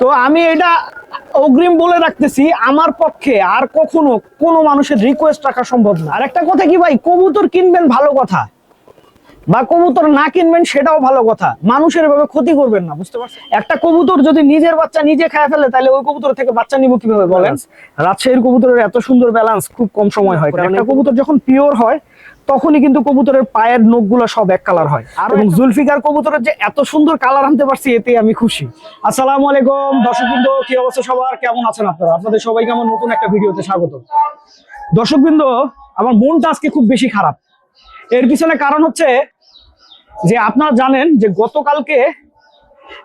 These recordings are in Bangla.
তো আমি এটা অগ্রিম বলে রাখতেছি আমার পক্ষে আর কখনো কোনো মানুষের রিকোয়েস্ট রাখা সম্ভব না। আর একটা কথা কি ভাই কবুতর কিনবেন ভালো কথা বা কবুতর না কিনবেন সেটাও ভালো কথা। মানুষের এভাবে ক্ষতি করবেন না বুঝতে পারছেন? একটা কবুতর যদি নিজের বাচ্চা নিজে খায় ফেলে তাহলে ওই কবুতর থেকে বাচ্চা নিব কীভাবে বলেন? রাজশাহীর কবুতরের এত সুন্দর ব্যালেন্স খুব কম সময় হয়। কারণ একটা কবুতর যখন পিওর হয় তখনই কিন্তু কবুতরের পায়ের নখগুলো সব এক কালার হয়। আর এবং জুলফিকার কবুতরের যে এত সুন্দর কালার আনতে পারছি এতে আমি খুশি। আসসালামু আলাইকুম দর্শকবৃন্দ কি অবস্থা সবার? কেমন আছেন আপনারা? আপনাদের সবাইকে আমার নতুন একটা ভিডিওতে স্বাগত। দর্শকবৃন্দ আমার মনটা আজকে খুব বেশি খারাপ। এর পিছনে কারণ হচ্ছে যে আপনারা জানেন যে গতকালকে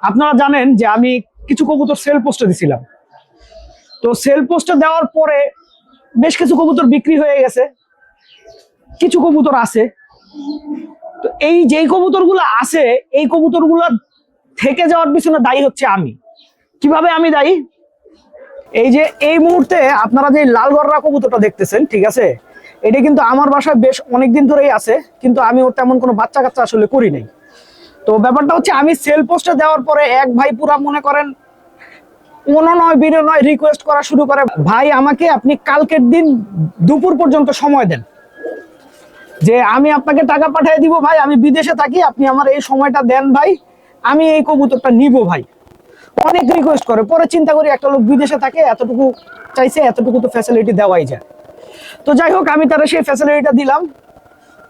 আপনারা জানেন যে আমি কিছু কবুতর সেল পোস্টে দিছিলাম। তো সেল পোস্টে দেওয়ার পরে বেশ কিছু কবুতর বিক্রি হয়ে গেছে। কিছু কবুতর আছে। তো এই যেই কবুতরগুলো আছে, এই কবুতরগুলো থেকে যাওয়ার পিছনে দায়ী হচ্ছে আমি। কীভাবে আমি দায়ী? এই যে এই মুহূর্তে আপনারা যে লাল কবুতরটা দেখতেছেন, ঠিক আছে? এটা কিন্তু আমার বাসায় বেশ অনেকদিন ধরেই আছে, কিন্তু আমি ওর তেমন কোনো বাচ্চা কাচ্চা আসলে করি নাই। তো ব্যাপারটা হচ্ছে আমি সেল পোস্টে দেওয়ার পরে এক ভাই পুরা মনে করেন নয় বিনয় রিকোয়েস্ট করা শুরু করে, ভাই, আমাকে আপনি কালকের দিন দুপুর পর্যন্ত সময় দেন। যে আমি আপনাকে টাকা পাঠিয়ে দিব ভাই, আমি বিদেশে থাকি, আপনি আমার এই সময়টা দেন ভাই, আমি এই কবুতরটা নিব ভাই। অনেক রিকোয়েস্ট করে, পরে চিন্তা করি একটা লোক বিদেশে থাকে, এতটুকু চাইছে, এতটুকু তো ফ্যাসিলিটি দেওয়াই যায়। তো যাই হোক, আমি তারা সেই ফ্যাসিলিটিটা দিলাম।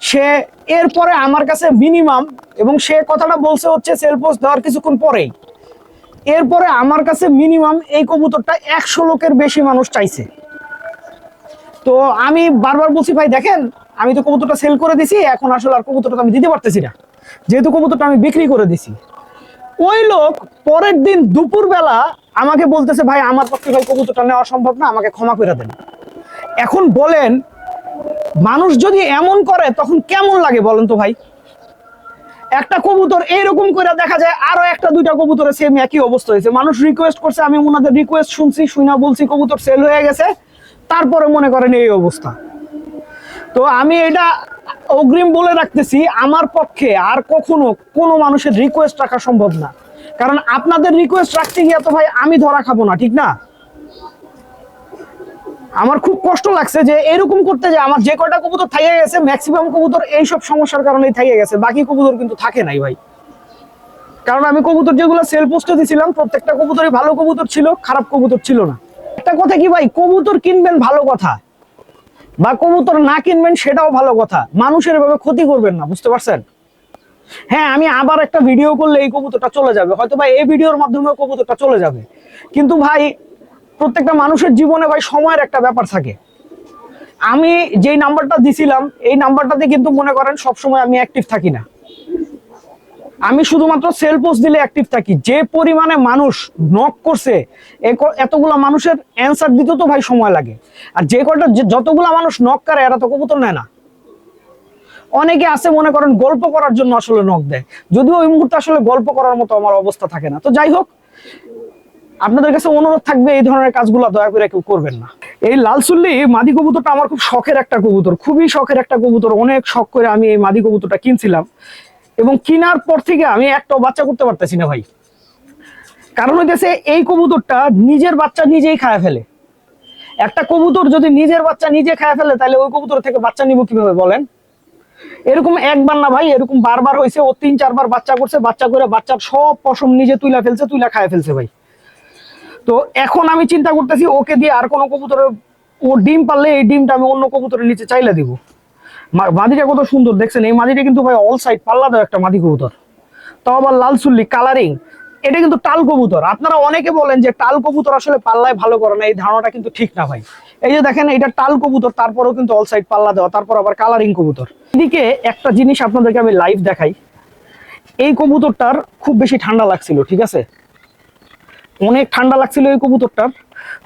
সে এরপরে আমার কাছে মিনিমাম এবং সে কথাটা বলছে হচ্ছে সেল পোস্ট দেওয়ার কিছুক্ষণ পরেই। এরপরে আমার কাছে মিনিমাম এই কবুতরটা একশো লোকের বেশি মানুষ চাইছে। তো আমি বারবার বলছি, ভাই, দেখেন আমি তো কবুতরটা সেল করে দিছি, এখন আসলে আর কবুতরটা আমি দিতে পারতেছি না। যেহেতু কবুতরটা আমি বিক্রি করে দিছি। ওই লোক পরের দিন দুপুরবেলা আমাকে বলতেছে, ভাই, আমার পক্ষে ভাই কবুতরটা নেওয়া সম্ভব না, আমাকে ক্ষমা করে দেন। এখন বলেন, মানুষ যদি এমন করে, তখন কেমন লাগে বলেন তো ভাই? একটা কবুতর এইরকম করে দেখা যায়, আরও একটা, দুইটা কবুতরে সেম একই অবস্থা হয়েছে। মানুষ রিকোয়েস্ট করছে, আমি ওনাদের রিকোয়েস্ট শুনছি শুনা বলছি, কবুতর সেল হয়ে গেছে। তারপরে মনে করেন এই অবস্থা। তো আমি এটা অগ্রিম বলে রাখতেছি, আমার পক্ষে আর কখনো কোনো মানুষের রিকোয়েস্ট রাখা সম্ভব না। কারণ আপনাদের রিকোয়েস্ট রাখতে গিয়ে তো ভাই আমি ধরা খাব না, ঠিক না? আমার খুব কষ্ট লাগছে যে এরকম করতে যে আমার যে কয়টা কবুতর থাকে গেছে ম্যাক্সিমাম কবুতর এইসব সমস্যার কারণেই থেকে গেছে, বাকি কবুতর কিন্তু থাকে নাই ভাই। কারণ আমি কবুতর যেগুলো সেল পোস্টে দিছিলাম, প্রত্যেকটা কবুতরই ভালো কবুতর ছিল, খারাপ কবুতর ছিল না। একটা কথা কি ভাই, কবুতর কিনবেন ভালো কথা বা কবুতর না কিনবেন সেটাও ভালো কথা। মানুষের এভাবে ক্ষতি করবেন না, বুঝতে পারছেন? হ্যাঁ আমি আবার একটা ভিডিও করলে এই কবুতরটা চলে যাবে। হয়তো ভাই এই ভিডিওর মাধ্যমে কবুতরটা চলে যাবে। কিন্তু ভাই, প্রত্যেকটা মানুষের জীবনে ভাই সময়ের একটা ব্যাপার থাকে। আমি যেই নাম্বারটা দিছিলাম, এই নাম্বারটাতে কিন্তু মনে করেন সবসময় আমি অ্যাক্টিভ থাকি না। আমি শুধুমাত্র সেল পোস্ট দিলে অ্যাক্টিভ থাকি। যে পরিমাণে মানুষ নক করছে এতগুলা মানুষের অ্যান্সার দিতে তো ভাই সময় লাগে। আর যে কয়টা যে- যতগুলা মানুষ নক করে, এরা তো কবুতর নেয় না। অনেকে আছে মনে করেন গল্প করার জন্য আসলে নক দেয়। যদিও ওই মুহূর্তে আসলে গল্প করার মতো আমার অবস্থা থাকে না। তো যাই হোক, আপনাদের কাছে অনুরোধ থাকবে, এই ধরনের কাজগুলো দয়া করে কেউ করবেন না। এই লালসুল্লি মাদি কবুতরটা আমার খুব শখের একটা কবুতর, খুবই শখের একটা কবুতর। অনেক শখ করে আমি এই মাদি কবুতরটা কিনছিলাম। এবং কেনার পর থেকে আমি একটাও বাচ্চা করতে পারতেছি না ভাই। কারণ হইতেছে এই কবুতরটা নিজের বাচ্চা নিজেই খায় ফেলে। একটা কবুতর যদি নিজের বাচ্চা নিজে খায় ফেলে, তাহলে ওই কবুতর থেকে বাচ্চা নিব কীভাবে বলেন? এরকম একবার না ভাই, এরকম বারবার হয়েছে ও তিন চারবার বাচ্চা করছে, বাচ্চা করে বাচ্চার সব পশম নিজে তুইলা ফেলছে, তুইলা খায় ফেলছে ভাই। তো এখন আমি চিন্তা করতেছি, ওকে দিয়ে আর কোনো কবুতরের, ও ডিম পারলে এই ডিমটা আমি অন্য কবুতরের নিচে চাইলে দিব। মাদিটা কত সুন্দর, দেখছেন? এই মাদিটা কিন্তু ভাই অল সাইড পাল্লা দেওয়া একটা মাদি কবুতর। তাও আবার লাল চুল্লি কালারিং এটা কিন্তু টাল কবুতর। আপনারা অনেকে বলেন যে টাল কবুতর আসলে পাল্লায় ভালো করে না, এই ধারণাটা কিন্তু ঠিক না ভাই। এই যে দেখেন, এটা টাল কবুতর, তারপরেও কিন্তু অল সাইড পাল্লা দেওয়া, তারপর আবার কালারিং কবুতর। এদিকে একটা জিনিস আপনাদেরকে আমি লাইভ দেখাই। এই কবুতরটার খুব বেশি ঠান্ডা লাগছিল, ঠিক আছে? অনেক ঠান্ডা লাগছিল এই কবুতরটার।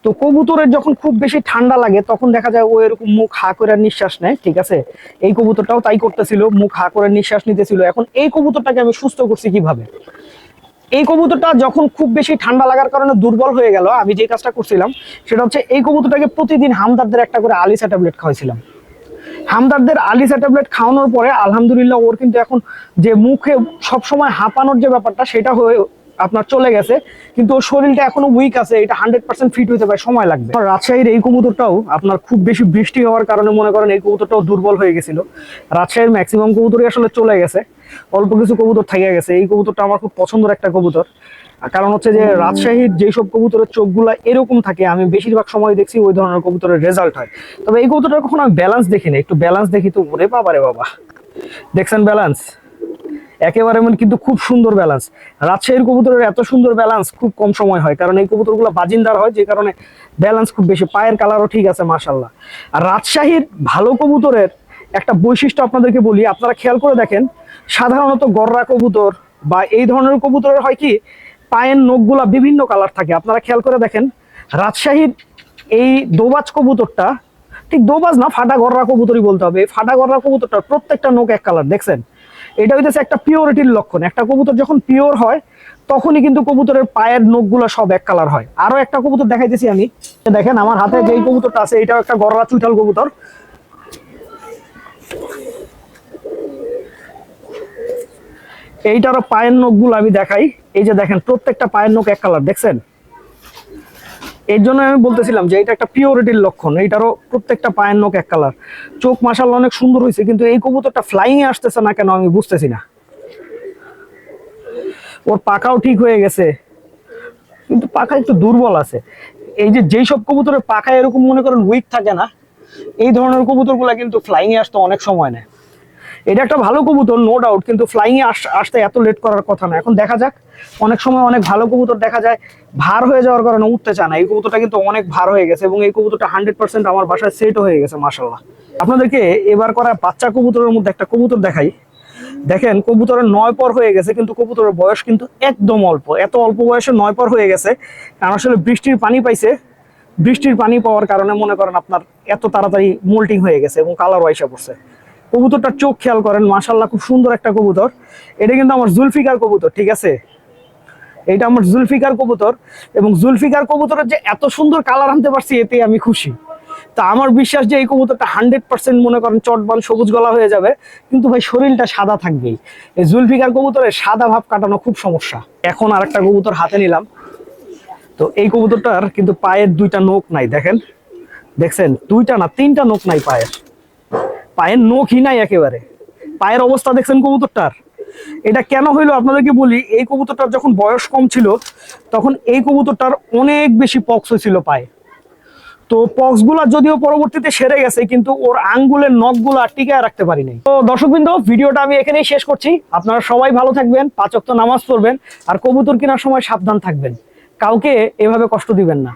তো কবুতরের যখন খুব বেশি ঠান্ডা লাগে, তখন দেখা যায় ও এরকম মুখ হা করে নিঃশ্বাস নেয়, ঠিক আছে? এই কবুতরটাও তাই করতেছিল, মুখ হা করে নিঃশ্বাস নিতেছিল। এখন এই কবুতরটাকে আমি সুস্থ করছি কীভাবে? এই কবুতরটা যখন খুব বেশি ঠান্ডা লাগার কারণে দুর্বল হয়ে গেল, আমি যে কাজটা করছিলাম, সেটা হচ্ছে এই কবুতরটাকে প্রতিদিন হামদারদের একটা করে আলিসা ট্যাবলেট খাওয়াইছিলাম। হামদারদের আলিসা ট্যাবলেট খাওয়ানোর পরে, আলহামদুলিল্লাহ, ওর কিন্তু এখন যে মুখে সবসময় হাঁপানোর যে ব্যাপারটা, সেটা হয়ে আপনার চলে গেছে, কিন্তু ওর শরীরটা এখনও উইক আছে, এটা হান্ড্রেড পার্সেন্ট ফিট হতে পারে, সময় লাগবে। রাজশাহীর এই কবুতরটাও আপনার খুব বেশি বৃষ্টি হওয়ার কারণে মনে করেন এই কবুতরটাও দুর্বল হয়ে গেছিল। রাজশাহীর ম্যাক্সিমাম কবুতরই আসলে চলে গেছে, অল্প কিছু কবুতর থেকে গেছে। এই কবুতরটা আমার খুব পছন্দের একটা কবুতর। কারণ হচ্ছে যে রাজশাহীর যেসব কবুতরের চোখগুলা এরকম থাকে, আমি বেশিরভাগ সময় দেখছি ওই ধরনের কবুতরের রেজাল্ট হয়। তবে এই কবুতরটা কখনো আমি ব্যালেন্স দেখিনি একটু ব্যালেন্স দেখি তো, ওরে বাবা রে বাবা। দেখছেন ব্যালেন্স একেবারে মানে কিন্তু খুব সুন্দর ব্যালেন্স রাজশাহীর কবুতরের এত সুন্দর ব্যালেন্স খুব কম সময় হয়, কারণ এই কবুতরগুলো বাজিন্দার হয়, যে কারণে ব্যালেন্স খুব বেশি। পায়ের কালারও ঠিক আছে মাশাল্লাহ আর রাজশাহীর ভালো কবুতরের একটা বৈশিষ্ট্য আপনাদেরকে বলি, আপনারা খেয়াল করে দেখেন, সাধারণত গররা কবুতর বা এই ধরনের কবুতরের হয় কি, পায়ের নখগুলা বিভিন্ন কালার থাকে। আপনারা খেয়াল করে দেখেন, রাজশাহীর এই দোবাজ কবুতরটা, ঠিক দোবাজ না, ফাটা গররা কবুতরই বলতে হবে। ফাটা গররা কবুতরটার প্রত্যেকটা নখ এক কালার দেখছেন? এটা হইতেছে একটা পিওরিটির লক্ষণ। একটা কবুতর যখন পিওর হয়, তখনই কিন্তু কবুতরের পায়ের নখগুলো সব এক কালার হয়। আরও একটা কবুতর দেখাইতেছি আমি। দেখেন, আমার হাতে যেই কবুতরটা আছে, এটাও একটা গররা চুইঠাল কবুতর। এইটারও পায়ের নখগুলো আমি দেখাই। এই যে দেখেন, প্রত্যেকটা পায়ের নখ এক কালার দেখছেন? এর জন্য আমি বলতেছিলাম যে এটা একটা পিওরিটির লক্ষণ। এইটারও প্রত্যেকটা পায়ের নখ এক কালার চোখ মাসাল অনেক সুন্দর হয়েছে কিন্তু এই কবুতরটা ফ্লাইং এ আসতেছে না কেন আমি বুঝতেছি না। ওর পাকাও ঠিক হয়ে গেছে। কিন্তু পাখা একটু দুর্বল আছে। এই যে যেই সব কবুতরের পাখা এরকম মনে করেন উইক থাকে না, এই ধরনের কবুতরগুলা কিন্তু ফ্লাইং এ আসতে অনেক সময় নেয়। এটা একটা ভালো কবুতর নো ডাউট কিন্তু ফ্লাইং এ আসতে এত লেট করার কথা না। এখন দেখা যাক, অনেক সময় অনেক ভালো কবুতর দেখা যায়, ভার হয়ে যাওয়ার কারণে উঠতে চায় না। এই কবুতরটা কিন্তু অনেক ভার হয়ে গেছে এবং এই কবুতরটা হান্ড্রেড পার্সেন্ট আমার বাসায় সেটও হয়ে গেছে মাসাল্লাহ আপনাদেরকে এবার করা বাচ্চা কবুতরের মধ্যে একটা কবুতর দেখাই। দেখেন, কবুতরের নয় পর হয়ে গেছে, কিন্তু কবুতরের বয়স কিন্তু একদম অল্প। এত অল্প বয়সে নয় পর হয়ে গেছে, কারণ আসলে বৃষ্টির পানি পাইছে। বৃষ্টির পানি পাওয়ার কারণে মনে করেন আপনার এত তাড়াতাড়ি মোল্টিং হয়ে গেছে এবং কালার ওয়াইসা পড়ছে। কবুতরটার চোখ খেয়াল করেন মাশাল্লাহ খুব সুন্দর একটা কবুতর। এটা কিন্তু আমার জুলফিকার কবুতর, ঠিক আছে? এটা আমার জুলফিকার কবুতর এবং জুলফিকার কবুতরের যে এত সুন্দর কালার আনতে পারছি এতে আমি খুশি। তা আমার বিশ্বাস যে এই কবুতরটা হান্ড্রেড পার্সেন্ট মনে করেন চটবান সবুজ গলা হয়ে যাবে, কিন্তু ভাই শরীরটা সাদা থাকবেই। এই জুলফিকার কবুতরের সাদা ভাব কাটানো খুব সমস্যা। এখন আর একটা কবুতর হাতে নিলাম। তো এই কবুতরটার কিন্তু পায়ের দুইটা নখ নাই, দেখেন? দেখছেন? দুইটা না তিনটা নখ নাই পায়ের। পায়ের নখই নাই একেবারে। পায়ের অবস্থা দেখছেন কবুতরটার। এটা কেন হইল আপনাদেরকে বলি, এই কবুতরটার যখন বয়স কম ছিল, তখন এই কবুতরটার অনেক বেশি পক্স হয়েছিল পায়ে। তো পক্সগুলা যদিও পরবর্তীতে সেরে গেছে, কিন্তু ওর আঙ্গুলের নখগুলো আর টিকায় রাখতে পারি নাই তো দর্শকবৃন্দ, ভিডিওটা আমি এখানেই শেষ করছি। আপনারা সবাই ভালো থাকবেন পাঁচক নামাজ পড়বেন, আর কবুতর কেনার সময় সাবধান থাকবেন। কাউকে এভাবে কষ্ট দিবেন না।